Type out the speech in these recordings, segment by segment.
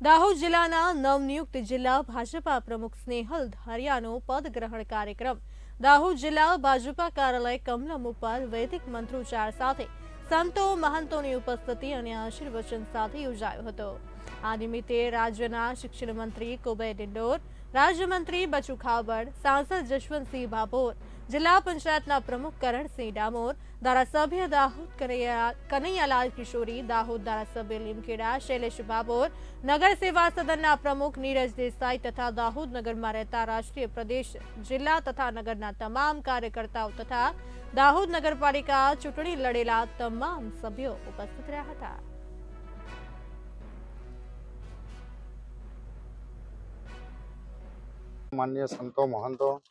દાહોદ જિલ્લાના નવનિયુક્ત જિલ્લા ભાજપા પ્રમુખ સ્નેહલ ધારિયાનો પદગ્રહણ કાર્યક્રમ. દાહોદ જિલ્લા ભાજપા કાર્યાલય કમલમ ઉપર વૈદિક મંત્રોચ્ચાર સાથે સંતો મહંતોની ઉપસ્થિતિ અને આશીર્વચન સાથે યોજાયો હતો. આ નિમિત્તે રાજ્યના શિક્ષણ મંત્રી કુબેર ડિંડોર, રાજ્યમંત્રી બચુ ખાબડ સાંસદ જશવંતસિંહ ભાભોર જિલ્લા પંચાયતના પ્રમુખ કરણસિંહ ડામોર, ધારાસભ્ય દાહોદ કનૈયા- કનૈયાલાલ કિશોરી, દાહોદ ધારાસભ્ય લીમખેડા, શૈલેષ બાબોર, નગર સેવા સદનના પ્રમુખ નીરજ દેસાઈ તથા દાહોદ નગરમાં રહેતા રાષ્ટ્રીય પ્રદેશ, જિલ્લા તથા નગરના તમામ કાર્યકર્તાઓ તથા દાહોદ નગરપાલિકા ચૂંટણી લડેલા તમામ સભ્યો ઉપસ્થિત રહ્યા હતા. માન્ય સંતો, મહંતો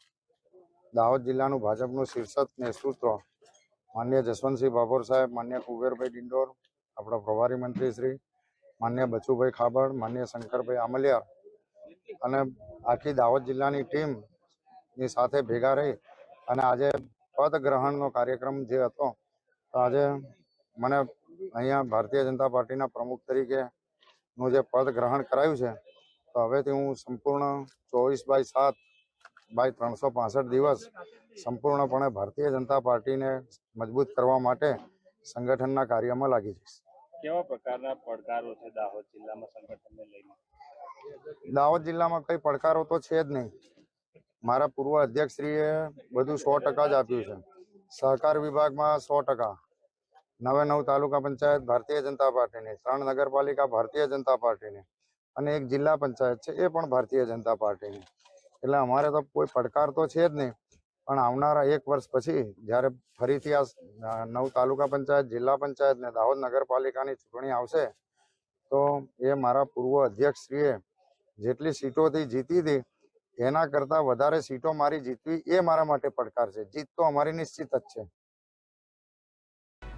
દાહોદ જિલ્લાનું ભાજપનું શીર્ષક નેતૃત્વ માન્ય જસવંતસિંહ બાભોર સાહેબ, માન્ય કુબેરભાઈ ડિંડોર, આપણા પ્રભારી મંત્રી શ્રી, માન્ય બચુભાઈ ખાબડ, માન્ય શંકરભાઈ આમલિયા અને આખી દાહોદ જિલ્લાની ટીમની સાથે ભેગા રહી અને આજે પદ ગ્રહણનો કાર્યક્રમ જે હતો, તો આજે મને અહીંયા ભારતીય જનતા પાર્ટીના પ્રમુખ તરીકે નું જે પદ ગ્રહણ કરાયું છે, તો હવેથી હું સંપૂર્ણ ચોવીસ બાય સાત બાય ત્રણસો પાસઠ દિવસ સંપૂર્ણપણે ભારતીય જનતા પાર્ટીને મજબૂત કરવા માટે સંગઠનના કાર્યમાં લાગી જઈશ કેવા પ્રકારના પડકારો છે દાહોદ જિલ્લામાં સંગઠનને લઈને? દાહોદ જિલ્લામાં કઈ પડકારો તો છે જ નહીં. મારા પૂર્વ અધ્યક્ષશ્રીએ બધું સો ટકા જ આપ્યું છે. સહકાર વિભાગમાં સો ટકા. નવે નવ તાલુકા પંચાયત ભારતીય જનતા પાર્ટીની ત્રણ નગરપાલિકા ભારતીય જનતા પાર્ટીની અને એક જિલ્લા પંચાયત છે એ પણ ભારતીય જનતા પાર્ટીની. એટલે અમારે તો કોઈ પડકાર તો છે જ નહીં. પણ આવનારા એક વર્ષ પછી જ્યારે ફરીથી આ નવ તાલુકા પંચાયત, જિલ્લા પંચાયત ને દાહોદ નગરપાલિકાની ચૂંટણી આવશે, તો એ મારા પૂર્વ અધ્યક્ષશ્રીએ જેટલી સીટોથી જીતી હતી, એના કરતાં વધારે સીટો મારી જીતવી એ મારા માટે પડકાર છે. જીત તો અમારી નિશ્ચિત જ છે.